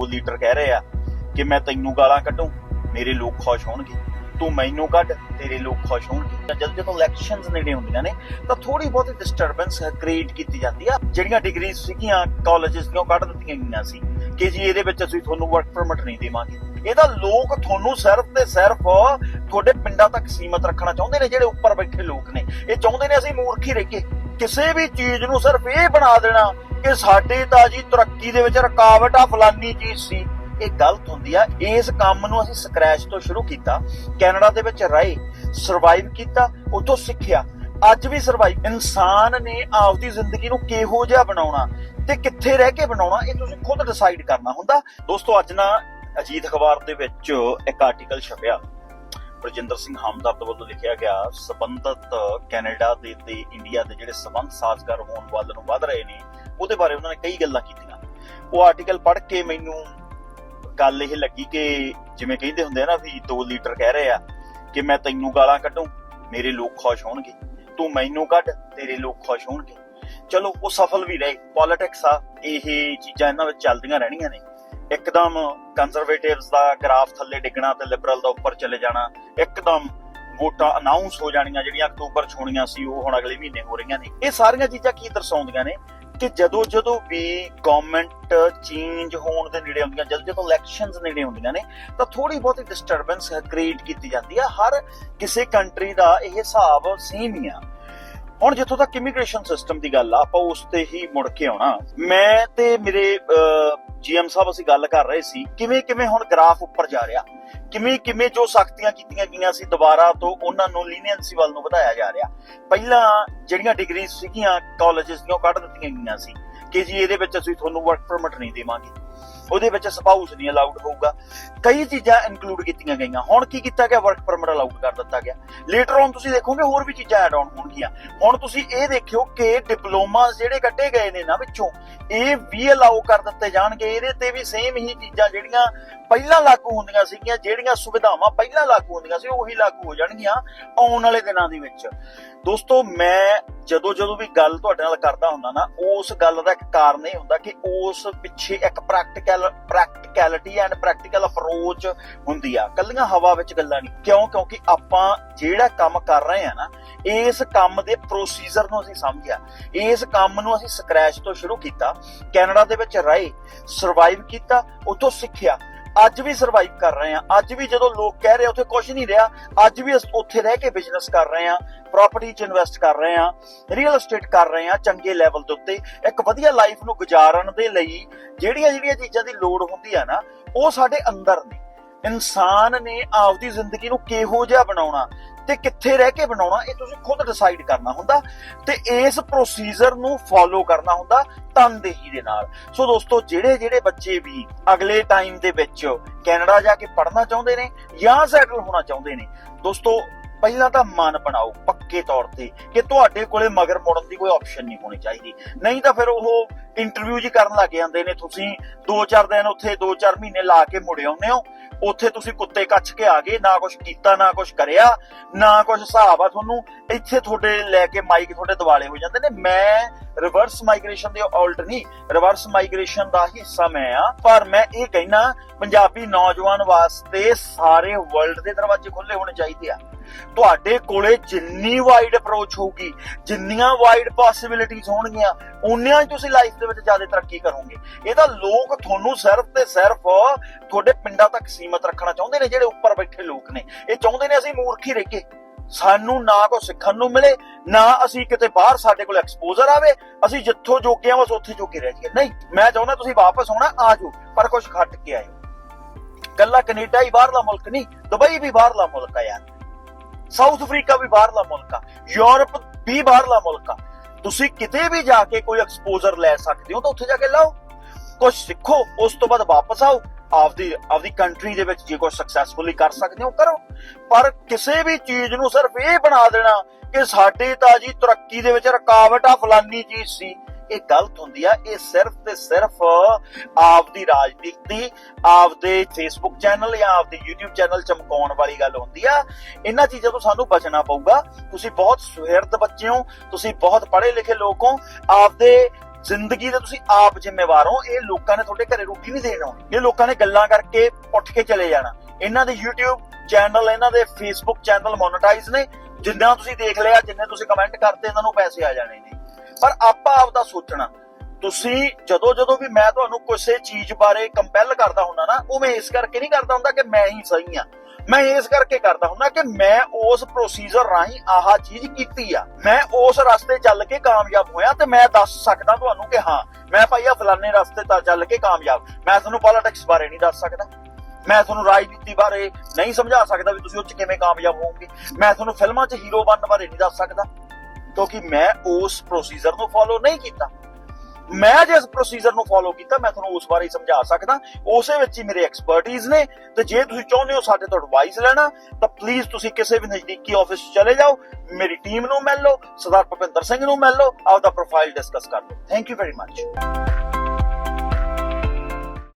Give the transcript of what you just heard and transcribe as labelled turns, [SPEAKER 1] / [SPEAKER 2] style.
[SPEAKER 1] ਦੋ ਲੀਡਰ ਕਹਿ ਰਹੇ ਆ ਕਿ ਮੈਂ ਤੈਨੂੰ ਗਾਲਾਂ ਕੱਢੂੰ, ਮੇਰੇ ਲੋਕ ਖੁਸ਼ ਹੋਣਗੇ। ਤੂੰ ਮੈਨੂੰ ਕੱਢ, ਤੇਰੇ ਲੋਕ ਖੁਸ਼ ਹੋਣਗੇ। ਜਦ ਜਦੋਂ ਇਲੈਕਸ਼ਨਸ ਨੇੜੇ ਹੁੰਦੀਆਂ ਨੇ, ਤਾਂ ਥੋੜੀ ਬਹੁਤੀ ਡਿਸਟਰਬੈਂਸ ਕ੍ਰੀਏਟ ਕੀਤੀ ਜਾਂਦੀ ਆ। ਜਿਹੜੀਆਂ ਡਿਗਰੀਜ਼ ਸੀਗੀਆਂ ਕਾਲਜਸ ਦੀਆਂ ਕੱਢ ਦਿੱਤੀਆਂ ਗਈਆਂ ਸੀ ਕਿ ਜੀ ਇਹਦੇ ਵਿੱਚ ਅਸੀਂ ਤੁਹਾਨੂੰ ਵਰਕ ਪਰਮਿਟ ਨਹੀਂ ਦੇਵਾਂਗੇ। ਇਹਦਾ ਲੋਕ ਤੁਹਾਨੂੰ ਸਿਰਫ ਤੇ ਸਿਰਫ ਤੁਹਾਡੇ ਪਿੰਡਾਂ ਤੱਕ ਸੀਮਤ ਰੱਖਣਾ ਚਾਹੁੰਦੇ ਨੇ, ਜਿਹੜੇ ਉੱਪਰ ਬੈਠੇ ਲੋਕ ਨੇ। ਇਹ ਚਾਹੁੰਦੇ ਨੇ ਅਸੀਂ ਮੂਰਖੀ ਰਹੀਏ। ਕਿਸੇ ਵੀ ਚੀਜ਼ ਨੂੰ ਸਿਰਫ ਇਹ ਬਣਾ ਦੇਣਾ ਕਿ ਸਾਡੇ ਤਾਂ ਜੀ ਤਰੱਕੀ ਦੇ ਵਿੱਚ ਰੁਕਾਵਟ ਆ, ਫਲਾਨੀ ਚੀਜ਼ ਸੀ। ਇਹ ਗਲਤ ਹੁੰਦੀ ਆ। ਇਸ ਕੰਮ ਨੂੰ ਅਸੀਂ ਸਕ੍ਰੈਚ ਤੋਂ ਸ਼ੁਰੂ ਕੀਤਾ, ਕੈਨੇਡਾ ਦੇ ਵਿੱਚ ਰਹੇ ਸਰਵਾਈਵ ਕੀਤਾ ਉਤੋਂ ਸਿੱਖਿਆ। ਅੱਜ ਵੀ ਸਰਵਾਈਵ ਇਨਸਾਨ ਨੇ ਆਪਦੀ ਜ਼ਿੰਦਗੀ ਨੂੰ ਕਿਹੋ ਜਿਹਾ ਬਣਾਉਣਾ ਤੇ ਕਿੱਥੇ ਰਹਿ ਕੇ ਬਣਾਉਣਾ, ਇਹ ਤੁਸੀਂ ਖੁਦ ਡਿਸਾਈਡ ਕਰਨਾ ਹੁੰਦਾ। ਦੋਸਤੋ, ਅੱਜ ਨਾ ਅਜੀਤ ਅਖਬਾਰ ਦੇ ਵਿੱਚ ਇੱਕ ਆਰਟੀਕਲ ਛਪਿਆ। ਬਰਜਿੰਦਰ ਸਿੰਘ ਹਮਦਰਦ ਵੱਲੋਂ ਲਿਖਿਆ ਗਿਆ, ਸਬੰਧਤ ਕੈਨੇਡਾ ਦੇ ਤੇ ਇੰਡੀਆ ਦੇ ਜਿਹੜੇ ਸਬੰਧ ਸਾਜ਼ਗਾਰ ਹੋਣ ਵੱਲ ਨੂੰ ਵਧ ਰਹੇ ਨੇ, ਉਹਦੇ ਬਾਰੇ ਉਹਨਾਂ ਨੇ ਕਈ ਗੱਲਾਂ ਕੀਤੀਆਂ। ਉਹ ਆਰਟੀਕਲ ਪੜ੍ਹ ਕੇ ਮੈਨੂੰ ਗੱਲ ਇਹ ਲੱਗੀ ਕਿ ਜਿਵੇਂ ਕਹਿੰਦੇ ਹੁੰਦੇ ਆ ਨਾ ਵੀ ਦੋ ਲੀਡਰ ਕਹਿ ਰਹੇ ਆ ਕਿ ਮੈਂ ਤੈਨੂੰ ਗਾਲਾਂ ਕੱਢੂੰ, ਮੇਰੇ ਲੋਕ ਖੁਸ਼ ਹੋਣਗੇ। ਤੂੰ ਮੈਨੂੰ ਕੱਢ, ਤੇਰੇ ਲੋਕ ਖੁਸ਼ ਹੋਣਗੇ। ਚਲੋ, ਉਹ ਸਫਲ ਵੀ ਰਹੇ। ਪੋਲਿਟਿਕਸ ਆ, ਇਹ ਚੀਜ਼ਾਂ ਇਹਨਾਂ ਵਿੱਚ ਚੱਲਦੀਆਂ ਰਹਿਣੀਆਂ ਨੇ। ਇੱਕਦਮ ਕੰਜ਼ਰਵੇਟਿਵਸ ਦਾ ਗ੍ਰਾਫ ਥੱਲੇ ਡਿੱਗਣਾ ਤੇ ਲਿਬਰਲ ਦਾ ਉੱਪਰ ਚਲੇ ਜਾਣਾ, ਇੱਕਦਮ ਵੋਟਾਂ ਅਨਾਉਂਸ ਹੋ ਜਾਣੀਆਂ, ਜਿਹੜੀਆਂ ਅਕਤੂਬਰ ਚ ਹੋਣੀਆਂ ਸੀ, ਉਹ ਹੁਣ ਅਗਲੇ ਮਹੀਨੇ ਹੋ ਰਹੀਆਂ ਨੇ। ਇਹ ਸਾਰੀਆਂ ਚੀਜ਼ਾਂ ਕੀ ਦਰਸਾਉਂਦੀਆਂ ਨੇ ਕਿ ਜਦੋਂ ਜਦੋਂ ਵੀ ਗਵਰਨਮੈਂਟ ਚੇਂਜ ਹੋਣ ਦੇ ਨੇੜੇ ਹੁੰਦੀਆਂ ਜਦੋਂ ਜਦੋਂ ਇਲੈਕਸ਼ਨਸ ਨੇੜੇ ਹੁੰਦੀਆਂ ਨੇ, ਤਾਂ ਥੋੜੀ ਬਹੁਤੀ ਡਿਸਟਰਬੈਂਸ ਕ੍ਰੀਏਟ ਕੀਤੀ ਜਾਂਦੀ ਆ। ਹਰ ਕਿਸੇ ਕੰਟਰੀ ਦਾ ਇਹ ਹਿਸਾਬ ਸੇਮ ਹੀ ਆ। ਹੁਣ ਜਿੱਥੋਂ ਤੱਕ ਇਮੀਗ੍ਰੇਸ਼ਨ ਸਿਸਟਮ ਦੀ ਗੱਲ ਆ, ਆਪਾਂ ਉਸ ਤੇ ਹੀ ਮੁੜ ਕੇ ਆਉਣਾ। ਮੈਂ ਤੇ ਮੇਰੇ ਜੀਐਮ ਸਾਹਿਬ, ਅਸੀਂ ਗੱਲ ਕਰ ਰਹੇ ਸੀ, ਕਿਵੇਂ ਕਿਵੇਂ ਹੁਣ ਗ੍ਰਾਫ ਉੱਪਰ ਜਾ ਰਿਹਾ? ਕਿਵੇਂ ਕਿਵੇਂ ਜੋ ਸਖਤੀਆਂ ਕੀਤੀਆਂ ਗਈਆਂ ਸੀ ਦੁਬਾਰਾ ਤੋਂ ਉਹਨਾਂ ਨੂੰ ਲੀਨੀਅੰਸੀ ਵੱਲ ਨੂੰ ਵਧਾਇਆ ਜਾ ਰਿਹਾ? ਪਹਿਲਾਂ ਜਿਹੜੀਆਂ ਡਿਗਰੀ ਸੀਗੀਆਂ ਕਾਲਜਸ ਦੀਆਂ ਉਹ ਕੱਢ ਦਿੱਤੀਆਂ ਗਈਆਂ ਸੀ ਕਿ ਜੀ ਇਹਦੇ ਵਿੱਚ ਅਸੀਂ ਤੁਹਾਨੂੰ ਵਰਕ ਪਰਮਿਟ ਨਹੀਂ ਦੇਵਾਂਗੇ। ਉਹਦੇ ਵਿੱਚ ਸਪਾਊਸ ਨਹੀਂ ਅਲਾਉਡ ਹੋਊਗਾ। ਕਈ ਚੀਜ਼ਾਂ ਇਨਕਲੂਡ ਕੀਤੀਆਂ ਗਈਆਂ। ਹੁਣ ਕੀ ਕੀਤਾ ਗਿਆ? ਵਰਕ ਪਰਮਿਟ ਅਲਾਉਡ ਕਰ ਦਿੱਤਾ ਗਿਆ। ਲੇਟਰ ਔਨ ਤੁਸੀਂ ਦੇਖੋਗੇ ਹੋਰ ਵੀ ਚੀਜ਼ਾਂ ਐਡ ਆਨ ਹੋਣਗੀਆਂ। ਹੁਣ ਤੁਸੀਂ ਇਹ ਦੇਖਿਓ ਕਿ ਡਿਪਲੋਮਾ ਜਿਹੜੇ ਕੱਢੇ ਗਏ ਨੇ ਨਾ ਵਿੱਚੋਂ, ਇਹ ਵੀ ਅਲਾਉ ਕਰ ਦਿੱਤੇ ਜਾਣਗੇ। ਇਹਦੇ ਤੇ ਵੀ ਸੇਮ ਹੀ ਚੀਜ਼ਾਂ ਜਿਹੜੀਆਂ ਪਹਿਲਾਂ ਲਾਗੂ ਹੁੰਦੀਆਂ ਸੀਗੀਆਂ, ਜਿਹੜੀਆਂ ਸੁਵਿਧਾਵਾਂ ਪਹਿਲਾਂ ਲਾਗੂ ਹੁੰਦੀਆਂ ਸੀ, ਉਹੀ ਲਾਗੂ ਹੋ ਜਾਣਗੀਆਂ ਆਉਣ ਵਾਲੇ ਦਿਨਾਂ ਦੇ ਵਿੱਚ। ਦੋਸਤੋ, ਮੈਂ ਜਦੋਂ ਜਦੋਂ ਵੀ ਗੱਲ ਤੁਹਾਡੇ ਨਾਲ ਕਰਦਾ ਹੁੰਦਾ ਨਾ, ਉਸ ਗੱਲ ਦਾ ਇੱਕ ਕਾਰਨ ਇਹ ਹੁੰਦਾ ਕਿ ਉਸ ਪਿੱਛੇ ਇੱਕ practical practicality and practical approach ਹੁੰਦੀ ਆ। ਕੱਲੀਆਂ ਹਵਾ ਵਿੱਚ ਗੱਲਾਂ ਨਹੀਂ। ਕਿਉਂ? ਕਿਉਂਕਿ ਆਪਾਂ ਜਿਹੜਾ ਕੰਮ ਕਰ ਰਹੇ ਆ ਨਾ, ਇਸ ਕੰਮ ਦੇ ਪ੍ਰੋਸੀਜਰ ਨੂੰ ਅਸੀਂ ਸਮਝਿਆ। ਇਸ ਕੰਮ ਨੂੰ ਅਸੀਂ ਸਕ੍ਰੈਚ ਤੋਂ ਸ਼ੁਰੂ ਕੀਤਾ। ਕੈਨੇਡਾ ਦੇ ਵਿੱਚ ਰਹੇ ਸਰਵਾਈਵ ਕੀਤਾ ਉਤੋਂ ਸਿੱਖਿਆ। ਅੱਜ ਵੀ ਸਰਵਾਈਵ ਕਰ ਰਹੇ ਆ ਅੱਜ ਵੀ ਜਦੋਂ ਲੋਕ ਕਹਿ ਰਹੇ ਉੱਥੇ ਕੁਝ ਨਹੀਂ ਰਿਹਾ। ਅੱਜ ਵੀ ਉੱਥੇ ਰਹਿ ਕੇ ਬਿਜ਼ਨਸ ਕਰ ਰਹੇ ਆ ਪ੍ਰਾਪਰਟੀ 'ਚ ਇਨਵੈਸਟ ਕਰ ਰਹੇ ਆ ਰੀਅਲ ਏਸਟੇਟ ਕਰ ਰਹੇ ਆ ਚੰਗੇ ਲੈਵਲ ਦੇ ਉੱਤੇ। ਇੱਕ ਵਧੀਆ ਲਾਈਫ ਨੂੰ ਗੁਜ਼ਾਰਨ ਦੇ ਲਈ ਜਿਹੜੀਆਂ ਜਿਹੜੀਆਂ ਚੀਜ਼ਾਂ ਦੀ ਲੋੜ ਹੁੰਦੀ ਆ ਨਾ, ਉਹ ਸਾਡੇ ਅੰਦਰ ਨੇ। ਇਨਸਾਨ ਨੇ ਆਪਦੀ ਜ਼ਿੰਦਗੀ ਨੂੰ ਕਿਹੋ ਜਿਹਾ ਬਣਾਉਣਾ। ਤੇ ਕਿੱਥੇ ਰਹਿ ਕੇ ਬਣਾਉਣਾ, ਇਹ ਤੁਸੀਂ ਖੁਦ ਡਿਸਾਈਡ ਕਰਨਾ ਹੁੰਦਾ ਤੇ ਇਸ ਪ੍ਰੋਸੀਜਰ ਨੂੰ ਫੋਲੋ ਕਰਨਾ ਹੁੰਦਾ ਤਨਦੇਹੀ ਦੇ ਨਾਲ। ਸੋ ਦੋਸਤੋ ਜਿਹੜੇ ਜਿਹੜੇ ਬੱਚੇ ਵੀ ਅਗਲੇ ਟਾਈਮ ਦੇ ਵਿੱਚ ਕੈਨੇਡਾ ਜਾ ਕੇ ਪੜ੍ਹਨਾ ਚਾਹੁੰਦੇ ਨੇ ਜਾਂ ਸੈਟਲ ਹੋਣਾ ਚਾਹੁੰਦੇ ਨੇ, ਦੋਸਤੋ, ਪਹਿਲਾਂ ਤਾਂ ਮਨ ਬਣਾਓ ਪੱਕੇ ਤੌਰ ਤੇ ਕਿ ਤੁਹਾਡੇ ਕੋਲੇ ਮਗਰ ਮੁੜਨ ਦੀ ਕੋਈ ਆਪਸ਼ਨ ਨਹੀਂ ਹੋਣੀ ਚਾਹੀਦੀ। ਨਹੀਂ ਤਾਂ ਫਿਰ ਉਹ ਇੰਟਰਵਿਊ ਜੀ ਕਰਨ ਲੱਗ ਜਾਂਦੇ ਨੇ, ਤੁਸੀਂ 2-4 ਦਿਨ ਉੱਥੇ 2-4 ਮਹੀਨੇ ਲਾ ਕੇ ਮੁੜ ਆਉਂਦੇ ਹੋ। ਉੱਥੇ ਤੁਸੀਂ ਕੁੱਤੇ ਕੱਛ ਕੇ ਆ ਗਏ, ਨਾ ਕੁਝ ਕੀਤਾ, ਨਾ ਕੁਝ ਕਰਿਆ, ਨਾ ਕੁਝ ਹਿਸਾਬ ਆ ਤੁਹਾਨੂੰ, ਇੱਥੇ ਤੁਹਾਡੇ ਲੈ ਕੇ ਮਾਈਕ ਤੁਹਾਡੇ ਦਿਵਾਲੇ ਹੋ ਜਾਂਦੇ ਨੇ। ਮੈਂ ਰਿਵਰਸ ਮਾਈਗ੍ਰੇਸ਼ਨ ਦੇ ਆਲਟ ਨਹੀਂ ਰਿਵਰਸ ਮਾਈਗ੍ਰੇਸ਼ਨ ਦਾ ਹਿੱਸਾ ਮੈਂ ਆ। ਪਰ ਮੈਂ ਇਹ ਕਹਿਣਾ ਪੰਜਾਬੀ ਨੌਜਵਾਨ ਵਾਸਤੇ ਸਾਰੇ ਵਰਲਡ ਦੇ ਦਰਵਾਜ਼ੇ ਖੁੱਲੇ ਹੋਣੇ ਚਾਹੀਦੇ ਆ। ਤੁਹਾਡੇ ਕੋਲੇ ਜਿੰਨੀ ਵਾਈਡ ਅਪਰੋਚ ਹੋਊਗੀ, ਜਿੰਨੀਆਂ ਵਾਈਡ ਪੋਸਿਬਿਲਿਟੀਆਂ ਹੋਣਗੀਆਂ ਉਨੀਆਂ ਹੀ ਤੁਸੀਂ ਲਾਈਫ ਦੇ ਵਿੱਚ ਜ਼ਿਆਦਾ ਤਰੱਕੀ ਕਰੋਗੇ। ਇਹ ਤਾਂ ਲੋਕ ਤੁਹਾਨੂੰ ਸਿਰਫ ਤੇ ਸਿਰਫ ਤੁਹਾਡੇ ਪਿੰਡਾਂ ਤੱਕ ਸੀਮਤ ਰੱਖਣਾ ਚਾਹੁੰਦੇ ਨੇ, ਜਿਹੜੇ ਉੱਪਰ ਬੈਠੇ ਲੋਕ ਨੇ। ਇਹ ਚਾਹੁੰਦੇ ਨੇ ਅਸੀਂ ਮੂਰਖੀ ਰਹੀਏ ਸਾਨੂੰ ਨਾ ਕੋ ਸਿੱਖਣ ਨੂੰ ਮਿਲੇ, ਨਾ ਅਸੀਂ ਕਿਤੇ ਬਾਹਰ ਸਾਡੇ ਕੋਲ ਐਕਸਪੋਜ਼ਰ ਆਵੇ, ਅਸੀਂ ਜਿੱਥੋਂ ਜੋਗੇ ਆ ਬਸ ਉੱਥੇ ਜੋਗੇ ਰਹਿ ਜਾਈਏ। ਨਹੀਂ, ਮੈਂ ਚਾਹੁੰਦਾ ਤੁਸੀਂ ਵਾਪਸ ਆਉਣਾ, ਆ ਜਾਓ, ਪਰ ਕੁਝ ਖੱਟ ਕੇ ਆਇਓ। ਕੱਲਾ ਕੈਨੇਡਾ ਹੀ ਬਾਹਰਲਾ ਮੁਲਕ ਨਹੀਂ, ਦੁਬਈ ਵੀ ਬਾਹਰਲਾ ਮੁਲਕ ਆ ਯਾਰ। ਸਾਊਥ ਅਫਰੀਕਾ ਵੀ ਬਾਹਰਲਾ ਮੁਲਕ ਆ, ਯੂਰਪ ਵੀ ਬਾਹਰਲਾ ਮੁਲਕ ਆ। ਤੁਸੀਂ ਕਿਤੇ ਵੀ ਜਾ ਕੇ ਕੋਈ ਐਕਸਪੋਜ਼ਰ ਲੈ ਸਕਦੇ ਹੋ, ਤਾਂ ਉੱਥੇ ਜਾ ਕੇ ਲਾਓ। ਕੁਝ ਸਿੱਖੋ, ਉਸ ਤੋਂ ਬਾਅਦ ਵਾਪਸ ਆਓ। ਆਪਦੀ ਆਪਦੀ ਕੰਟਰੀ ਦੇ ਵਿੱਚ ਜੇ ਕੋਈ ਸਕਸੈਸਫੁਲੀ ਕਰ ਸਕਦੇ ਹੋ, ਕਰੋ। ਪਰ ਕਿਸੇ ਵੀ ਚੀਜ਼ ਨੂੰ ਸਿਰਫ ਇਹ ਬਣਾ ਦੇਣਾ ਕਿ ਸਾਡੇ ਤਾਂ ਜੀ ਤਰੱਕੀ ਦੇ ਵਿੱਚ ਰੁਕਾਵਟ ਆ, ਫਲਾਨੀ ਚੀਜ਼ ਸੀ। ਇਹ ਗਲਤ ਹੁੰਦੀ ਆ। ਇਹ ਸਿਰਫ ਤੇ ਸਿਰਫ ਆਪਦੀ ਰਾਜਨੀਤੀ, ਆਪਦੇ ਫੇਸਬੁੱਕ ਚੈਨਲ ਜਾਂ ਆਪਦੇ YouTube ਚੈਨਲ ਚਮਕਾਉਣ ਵਾਲੀ ਗੱਲ ਹੁੰਦੀ ਆ। ਇਹਨਾਂ ਚੀਜ਼ਾਂ ਤੋਂ ਸਾਨੂੰ ਬਚਣਾ ਪਊਗਾ। ਤੁਸੀਂ ਬਹੁਤ ਸੁਹਿਰਦ ਬੱਚੇ ਹੋ। ਤੁਸੀਂ ਬਹੁਤ ਪੜ੍ਹੇ ਲਿਖੇ ਲੋਕ ਹੋ। ਆਪਦੇ ਜ਼ਿੰਦਗੀ ਦੇ ਤੁਸੀਂ ਆਪ ਜ਼ਿੰਮੇਵਾਰ ਹੋ। ਇਹ ਲੋਕਾਂ ਨੇ ਤੁਹਾਡੇ ਘਰੇ ਰੋਟੀ ਨਹੀਂ ਦੇਣ ਆਉਣੀ। ਇਹ ਲੋਕਾਂ ਨੇ ਗੱਲਾਂ ਕਰਕੇ ਉੱਠ ਕੇ ਚਲੇ ਜਾਣਾ। ਇਹਨਾਂ ਦੇ YouTube ਚੈਨਲ ਇਹਨਾਂ ਦੇ Facebook ਚੈਨਲ ਮੋਨੇਟਾਈਜ਼ ਨੇ। ਜਿੰਨਾ ਤੁਸੀਂ ਦੇਖ ਲਿਆ, ਜਿੰਨੇ ਤੁਸੀਂ ਕਮੈਂਟ ਕਰਤੇ, ਇਹਨਾਂ ਨੂੰ ਪੈਸੇ ਆ ਜਾਣੇ ਨੇ। ਪਰ ਆਪਾਂ ਆਪ ਦਾ ਸੋਚਣਾ, ਤੁਸੀਂ ਜਦੋਂ ਜਦੋਂ ਵੀ ਮੈਂ ਤੁਹਾਨੂੰ ਕਿਸੇ ਚੀਜ਼ ਬਾਰੇ ਕੰਪੈਲ ਕਰਦਾ ਹੁੰਦਾ ਨਾ ਉਹ ਮੈਂ ਇਸ ਕਰਕੇ ਨਹੀਂ ਕਰਦਾ ਹੁੰਦਾ ਕਿ ਮੈਂ ਹੀ ਸਹੀ ਆ ਮੈਂ ਇਸ ਕਰਕੇ ਕਰਦਾ ਹੁੰਦਾ ਕਿ ਮੈਂ ਉਸ ਪ੍ਰੋਸੀਜਰ ਰਾਹੀਂ ਆਹ ਚੀਜ਼ ਕੀਤੀ ਆ। ਮੈਂ ਉਸ ਰਸਤੇ ਚੱਲ ਕੇ ਕਾਮਯਾਬ ਹੋਇਆ ਤੇ ਮੈਂ ਦੱਸ ਸਕਦਾ ਤੁਹਾਨੂੰ ਕਿ ਹਾਂ, ਮੈਂ ਭਾਈ ਆ ਫਲਾਣੇ ਰਸਤੇ ਤਾਂ ਚੱਲ ਕੇ ਕਾਮਯਾਬ। ਮੈਂ ਤੁਹਾਨੂੰ ਪੋਲਿਟਿਕਸ ਬਾਰੇ ਨਹੀਂ ਦੱਸ ਸਕਦਾ। ਮੈਂ ਤੁਹਾਨੂੰ ਰਾਜਨੀਤੀ ਬਾਰੇ ਨਹੀਂ ਸਮਝਾ ਸਕਦਾ ਵੀ ਤੁਸੀਂ ਉਹ ਚ ਕਿਵੇਂ ਕਾਮਯਾਬ ਹੋਵੋਗੇ। ਮੈਂ ਤੁਹਾਨੂੰ ਫਿਲਮਾਂ 'ਚ ਹੀਰੋ ਬਣਨ ਬਾਰੇ ਨਹੀਂ ਦੱਸ ਸਕਦਾ। ਕਿਉਂਕਿ ਮੈਂ ਉਸ ਪ੍ਰੋਸੀਜਰ ਨੂੰ ਫੋਲੋ ਨਹੀਂ ਕੀਤਾ। ਮੈਂ ਜਿਸ ਪ੍ਰੋਸੀਜਰ ਨੂੰ ਫੋਲੋ ਕੀਤਾ, ਮੈਂ ਤੁਹਾਨੂੰ ਉਸ ਬਾਰੇ ਸਮਝਾ ਸਕਦਾ। ਉਸੇ ਵਿੱਚ ਹੀ ਮੇਰੇ ਐਕਸਪਰਟਿਜ਼ ਨੇ। ਤੇ ਜੇ ਤੁਸੀਂ ਚਾਹੁੰਦੇ ਹੋ ਸਾਡੇ ਤੋਂ ਐਡਵਾਈਸ ਲੈਣਾ, ਤਾਂ ਪਲੀਜ਼ ਤੁਸੀਂ ਕਿਸੇ ਵੀ ਨਜ਼ਦੀਕੀ ਆਫਿਸ ਚਲੇ ਜਾਓ, ਮੇਰੀ ਟੀਮ ਨੂੰ ਮਿਲ ਲਓ, ਸਰਦਾਰ ਭਪਿੰਦਰ ਸਿੰਘ ਨੂੰ ਮਿਲ ਲਓ, ਆਪਦਾ ਪ੍ਰੋਫਾਈਲ ਡਿਸਕਸ ਕਰ ਲਓ। Thank you very much